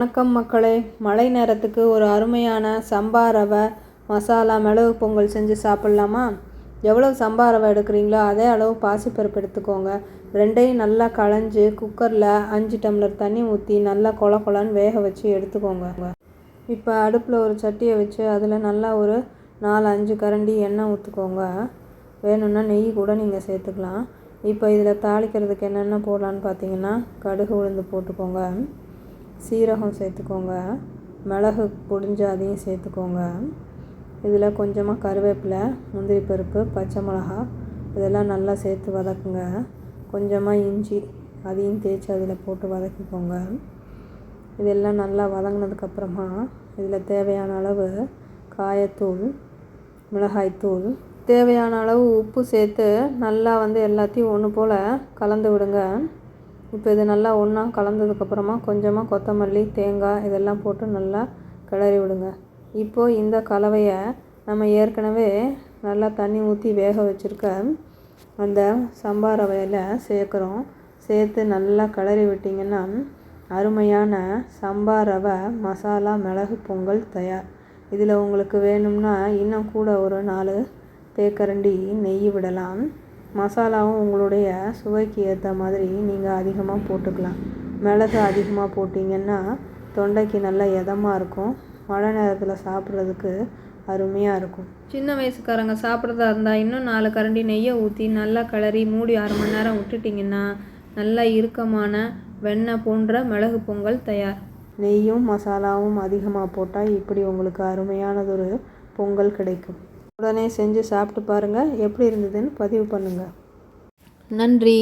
வணக்கம் மக்களே. மழை நேரத்துக்கு ஒரு அருமையான சம்பா ரவை மசாலா மிளகு பொங்கல் செஞ்சு சாப்பிட்லாமா? எவ்வளோ சம்பா ரவை எடுக்கிறீங்களோ அதே அளவு பாசிப்பருப்பு எடுத்துக்கோங்க. ரெண்டையும் நல்லா களைஞ்சு குக்கரில் அஞ்சு டம்ளர் தண்ணி ஊற்றி நல்லா கொல கொலன்னு வேக வச்சு எடுத்துக்கோங்க. இப்போ அடுப்பில் ஒரு சட்டியை வச்சு அதில் நல்லா ஒரு நாலு அஞ்சு கரண்டி எண்ணெய் ஊற்றுக்கோங்க வேணும்னா நெய் கூட நீங்கள் சேர்த்துக்கலாம். இப்போ இதில் தாளிக்கிறதுக்கு என்னென்ன போடலான்னு பார்த்தீங்கன்னா கடுகு உளுந்து போட்டுக்கோங்க. சீரகம் சேர்த்துக்கோங்க. மிளகு பொடிஞ்சு அதையும் சேர்த்துக்கோங்க. இதில் கொஞ்சமாக கருவேப்பிலை முந்திரி பருப்பு பச்சை மிளகா இதெல்லாம் நல்லா சேர்த்து வதக்குங்க. கொஞ்சமாக இஞ்சி அதையும் தேய்ச்சி அதில் போட்டு வதக்கிக்கோங்க. இதெல்லாம் நல்லா வதங்கினதுக்கப்புறமா இதில் தேவையான அளவு காயத்தூள் மிளகாய்த்தூள் தேவையான அளவு உப்பு சேர்த்து நல்லா வந்து எல்லாத்தையும் ஒன்று போல் கலந்து விடுங்க. இப்போ இது நல்லா ஒன்றா கலந்ததுக்கப்புறமா கொஞ்சமாக கொத்தமல்லி தேங்காய் இதெல்லாம் போட்டு நல்லா கிளறி விடுங்க. இப்போது இந்த கலவையை நம்ம ஏற்கனவே நல்லா தண்ணி ஊற்றி வேக வச்சுருக்க அந்த சம்பா ரவையில் சேர்க்குறோம். சேர்த்து நல்லா கிளறி விட்டிங்கன்னா அருமையான சம்பா ரவை மசாலா மிளகு பொங்கல் தயார். இதில் உங்களுக்கு வேணும்னா இன்னும் கூட ஒரு நாலு தேக்கரண்டி நெய் விடலாம். மசாலாவும் உங்களுடைய சுவைக்கு ஏற்ற மாதிரி நீங்கள் அதிகமாக போட்டுக்கலாம். மிளகு அதிகமாக போட்டிங்கன்னா தொண்டைக்கு நல்ல இதமாக இருக்கும். மழை நேரத்தில் சாப்பிட்றதுக்கு அருமையாக இருக்கும். சின்ன வயசுக்காரங்க சாப்பிட்றதா இருந்தால் இன்னும் நாலு கரண்டி நெய்யை ஊற்றி நல்லா கிளறி மூடி அரை மணி நேரம் விட்டுட்டிங்கன்னா நல்லா இறுக்கமான வெண்ணெய் போன்ற மிளகு பொங்கல் தயார். நெய்யும் மசாலாவும் அதிகமாக போட்டால் இப்படி உங்களுக்கு அருமையானதொரு பொங்கல் கிடைக்கும். உடனே செஞ்சு சாப்பிட்டு பாருங்கள் எப்படி இருந்ததுன்னு பதிவு பண்ணுங்கள் நன்றி.